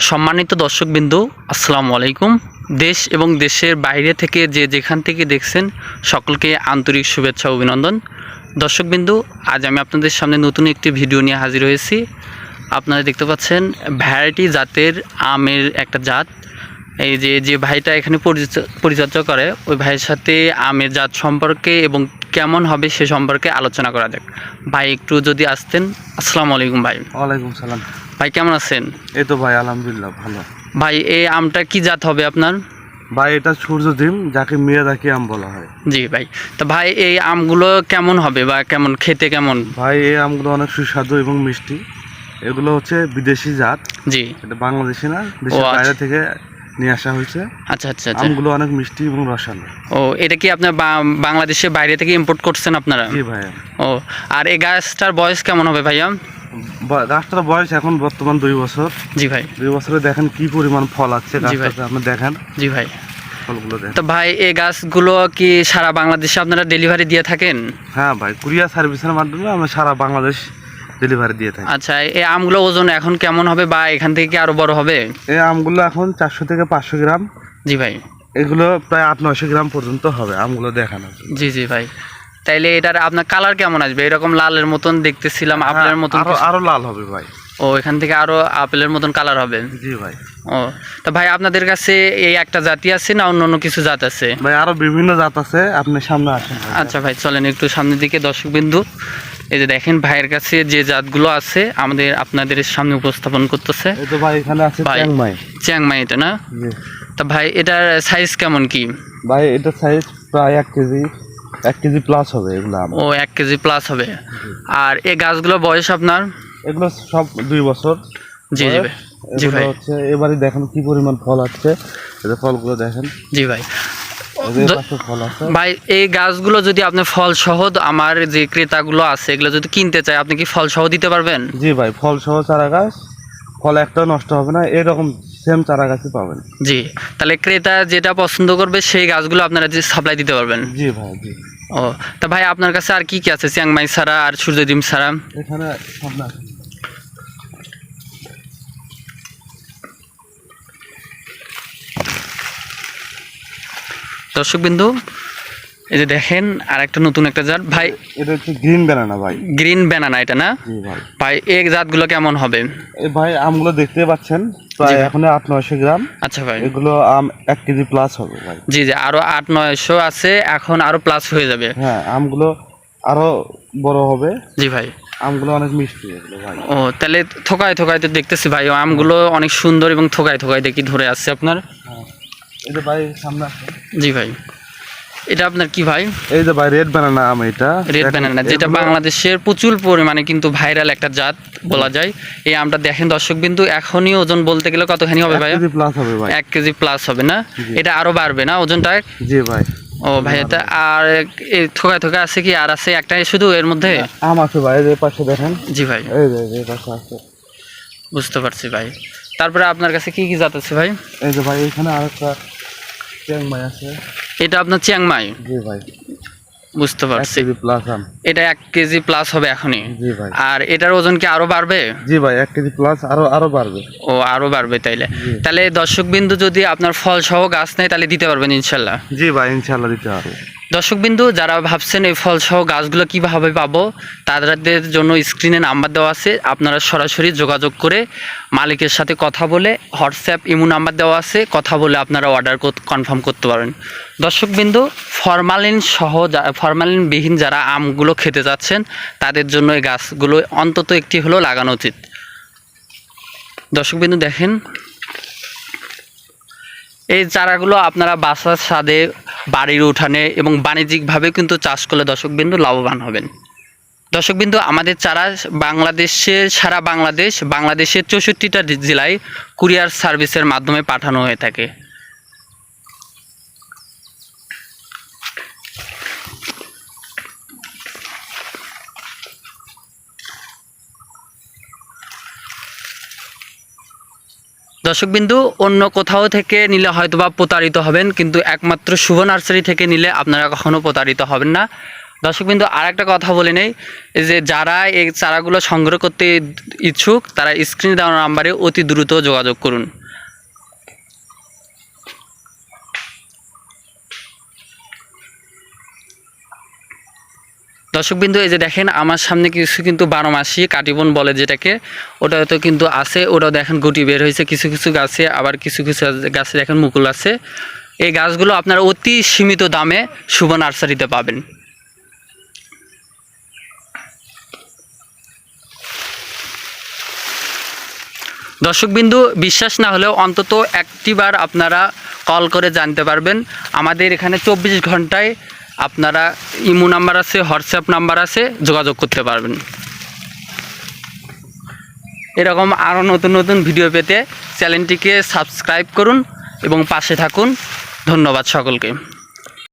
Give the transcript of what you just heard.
সম্মানিত দর্শকবিন্দু, আসসালামু আলাইকুম। দেশ এবং দেশের বাইরে থেকে যে যেখান থেকে দেখছেন, সকলকে আন্তরিক শুভেচ্ছা, অভিনন্দন। দর্শকবিন্দু, আজ আমি আপনাদের সামনে নতুন একটি ভিডিও নিয়ে হাজির হয়েছি। আপনারা দেখতে পাচ্ছেন, ভ্যারাইটি জাতের আমের একটা জাত। এই যে যে ভাইটা এখানে পরিচ- পরিচর্যা করে, ওই ভাইয়ের সাথে আমের জাত সম্পর্কে এবং কেমন হবে সে সম্পর্কে আলোচনা করা যাক। ভাই, একটু যদি আসতেন। আসসালামু আলাইকুম ভাই। ওয়ালাইকুম সালাম। ভাই কেমন আছেন? এই তো ভাই আলহামদুলিল্লাহ ভালো। ভাই এই আমটা কি জাত হবে আপনার? ভাই এটা সূর্য ডিম যাকে মেয়াদাকি আম বলা হয়। জি ভাই। তো ভাই এই আমগুলো কেমন হবে বা কেমন খেতে কেমন? ভাই এই আমগুলো অনেক সুস্বাদু এবং মিষ্টি। এগুলো হচ্ছে বিদেশি জাত। জি। এটা বাংলাদেশি না দেশের আচ্ছা। বাইরে থেকে নিয়ে আসা হয়েছে। আচ্ছা আচ্ছা আচ্ছা। আমগুলো অনেক মিষ্টি এবং রসালো। ও এটা কি আপনার বাংলাদেশের বাইরে থেকে ইম্পোর্ট করছেন আপনারা? জি ভাই ও আর এই গাছটার বয়স কেমন হবে ভাইয়া? গাছটার বয়স এখন বর্তমান দুই বছর। জি ভাই। দুই বছরে দেখেন কি পরিমাণ ফল আছে। গাছটাতে আপনি দেখেন। জি ভাই। ফলগুলো দেখেন। তো ভাই এই গাছগুলো কি সারা বাংলাদেশে আপনারা ডেলিভারি দিয়ে থাকেন? হ্যাঁ ভাই কুরিয়ার সার্ভিসের মাধ্যমে আমরা সারা বাংলাদেশ ডেলিভারি দিয়ে থাকি। আচ্ছা এই আমগুলো ওজন এখন কেমন হবে বা এখান থেকে কি আরও বড় হবে? এই আমগুলো এখন চারশো থেকে পাঁচশো গ্রাম। জি ভাই। এগুলো প্রায় আট নয়শো গ্রাম পর্যন্ত হবে আমগুলো দেখানো জি জি ভাই। তাইলে এটার আপনার কালার কেমন আসবে? এরকম লালের মতন দেখতেছিলাম আপেলের মতন আরও আরও লাল হবে ভাই। ও এখান থেকে আরও আপেলের মতন কালার হবে? জি ভাই। ও তা ভাই আপনাদের কাছে এই একটা জাতি আছে না অন্য অন্য কিছু জাত আছে? ভাই আরও বিভিন্ন জাত আছে। আপনি সামনে আসেন আচ্ছা ভাই চলেন একটু সামনের দিকে দর্শক বিন্দু এই যে দেখেন ভাইয়ের কাছে যে জাতগুলো আছে আমাদের আপনাদের সামনে উপস্থাপন করতেছে। এই তো ভাই এখানে আছে। চ্যাংমাই। চ্যাংমাই এটা না? তা ভাই এটার সাইজ কেমন কি? ভাই এটা সাইজ প্রায় এক কেজি। এক কেজি প্লাস হবে এগুলো আম ও এক কেজি প্লাস হবে। আর এই গাছগুলো বয়স আপনার? এগুলো সব দুই বছর জি জি ভাই। জি ভাই। হচ্ছে এবারে দেখেন কি পরিমাণ ফল আছে এই ফলগুলো দেখেন। জি ভাই। ভাই এই গাছগুলো যদি আপনি ফল সহ আমার যে ক্রেতাগুলো আছে এগুলো যদি কিনতে চায় আপনি কি ফল সহ দিতে পারবেন? জি ভাই ফল সহ চারা গাছ ফল একটাও নষ্ট হবে না এরকম সেম চারা গাছই পাবেন। জি তাহলে ক্রেতা যেটা পছন্দ করবে সেই গাছগুলো আপনারা যে সাপ্লাই দিতে পারবেন। জি ভাই জি। ও তা ভাই আপনার কাছে আর কি কি আছে? চিয়াংমাই ছাড়া আর সূর্যডিম সারা এখানে সামনে আসেন। দর্শকবিন্দু এই যে দেখেন আর একটা নতুন একটা জাত। ভাই এটা হচ্ছে গ্রিন ব্যানানা ভাই। গ্রিন ব্যানানা এটা না? ভাই। এই জাতগুলো কেমন হবে? ভাই আমগুলো দেখতে পাচ্ছেন প্রায় এখন আট নয়শো গ্রাম। আচ্ছা ভাই। এগুলো আম এক কেজি প্লাস হবে ভাই। জি জি আরও আট নয়শো আছে এখন আরও প্লাস হয়ে যাবে। হ্যাঁ আমগুলো আরও বড় হবে। জি ভাই। আমগুলো অনেক মিষ্টি এগুলো ভাই। ও তাহলে থোকায় থোকায় তো দেখতেছি ভাই আমগুলো অনেক সুন্দর এবং থোকায় থোকায় দেখি ধরে আসছে আপনার। হ্যাঁ। যে ভাই সামনে জি ভাই। এটা আপনার কি ভাই? এই যে ভাই রেড ব্যানানা আম এটা। রেড ব্যানানা যেটা বাংলাদেশের প্রচুর পরিমাণে কিন্তু ভাইরাল একটা জাত বলা যায়। এই আমটা দেখেন দর্শক বিন্দু এখনই ওজন বলতে গেলে কতখানি হবে ভাই প্লাস হবে ভাই। এক কেজি প্লাস হবে না? এটা আরও বাড়বে না ওজনটা? জি ভাই। ও ভাই এটা আর এই থোকায় থোকায় আছে কি? আর আছে একটাই শুধু এর মধ্যে? আম আছে ভাই এই পাশে দেখেন। জি ভাই। এই যে এই পাশে আছে। বুঝতে পারছি ভাই। তারপরে আপনার কাছে কি কি জাত আছে ভাই? এই যে ভাই এখানে আরেকটা চ্যাংমাই আছে। এটা আপনার চিয়াংমাই জি ভাই। বুঝতে পারছি। প্লাস আম। এটা এক কেজি প্লাস হবে এখনই। জি ভাই। আর এটার ওজন কি আরও বাড়বে? জি ভাই এক কেজি প্লাস আরও আরও বাড়বে। ও আরও বাড়বে তাইলে। তাহলে দর্শক বিন্দু যদি আপনার ফল সহ গাছ নেয় তাহলে দিতে পারবেন ইনশাল্লাহ। জি ভাই ইনশাল্লাহ দিতে হবে। দর্শক বিন্দু যারা ভাবছেন এই ফল সহ গাছগুলো কীভাবে পাবো, তাদের জন্য স্ক্রিনে নাম্বার দেওয়া আছে। আপনারা সরাসরি যোগাযোগ করে মালিকের সাথে কথা বলে হোয়াটসঅ্যাপ, ইমো নাম্বার দেওয়া আছে। কথা বলে আপনারা অর্ডার কনফার্ম করতে পারেন। দর্শক বিন্দু ফরমালিন সহ ফরমালিনবিহীন যারা আমগুলো খেতে যাচ্ছেন, তাদের জন্য এই গাছগুলো অন্তত একটি হলেও লাগানো উচিত। দর্শক বিন্দু দেখেন এই চারাগুলো আপনারা বাসার স্বাদে বাড়ির উঠানে এবং বাণিজ্যিকভাবে কিন্তু চাষ করলে দর্শকবিন্দু লাভবান হবেন। দর্শকবিন্দু, আমাদের চারা বাংলাদেশে, সারা বাংলাদেশ, বাংলাদেশের চৌষট্টিটা জেলায় কুরিয়ার সার্ভিসের মাধ্যমে পাঠানো হয়ে থাকে। দর্শকবিন্দু, অন্য কোথাও থেকে নিলে হয়তো বা প্রতারিত হবেন, কিন্তু একমাত্র শুভ নার্সারি থেকে নিলে আপনারা কখনো প্রতারিত হবেন না। দর্শকবিন্দু আর একটা কথা বলে নেই যে যারা এই চারাগুলো সংগ্রহ করতে ইচ্ছুক, তারা স্ক্রিনে দেওয়ার নাম্বারে অতি দ্রুত যোগাযোগ করুন। দর্শকবিন্দু, এই যে দেখেন আমার সামনে কিছু কিন্তু বারো মাসি কাটিবন বলে যেটাকে ওটা তো কিন্তু আছে, ওটাও দেখেন গুটি বের হয়েছে, কিছু কিছু গাছে, আবার কিছু কিছু গাছে দেখেন মুকুল আছে। এই গাছগুলো আপনারা অতি সীমিত দামে শুভ নার্সারিতে পাবেন। দর্শকবিন্দু, বিশ্বাস না হলেও অন্তত একটিবার আপনারা কল করে জানতে পারবেন, আমাদের এখানে চব্বিশ ঘন্টায় আপনারা ইমো নাম্বার আছে, হোয়াটসঅ্যাপ নাম্বার আছে, যোগাযোগ করতে পারবেন। এরকম আরও নতুন নতুন ভিডিও পেতে চ্যানেলটিকে সাবস্ক্রাইব করুন এবং পাশে থাকুন। ধন্যবাদ সকলকে।